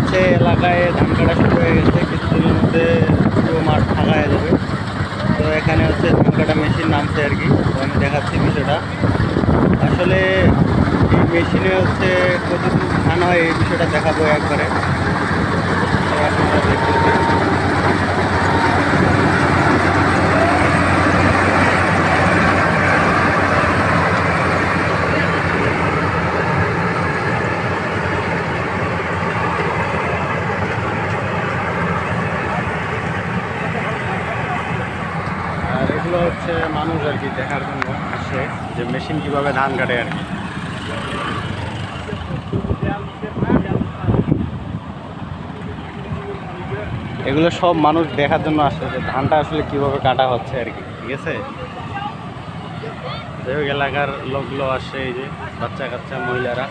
হচ্ছে এলাকায় ধান কাটা শুরু হয়ে গেছে, কিছুদিনের মধ্যে পুরো মাঠ ফাঁকা হয়ে যাবে। তো এখানে হচ্ছে ধান কাটা মেশিন নামছে আর কি, তো আমি দেখাচ্ছি বিষয়টা। আসলে এই মেশিনে হচ্ছে কতটুকু ধান হয় এই বিষয়টা দেখাবো একবারে তো আপনারা দেখতেছি আর এগুলো হচ্ছে মানুষ আর কি দেখার জন্য আসে, যে মেশিন কীভাবে ধান কাটে আর কি। এগুলো সব মানুষ দেখার জন্য আসে, যে ধানটা আসলে কীভাবে কাটা হচ্ছে আর কি, ঠিক আছে? যাই হোক, এলাকার লোকগুলো আসে এই যে বাচ্চা কাচ্চা মহিলারা।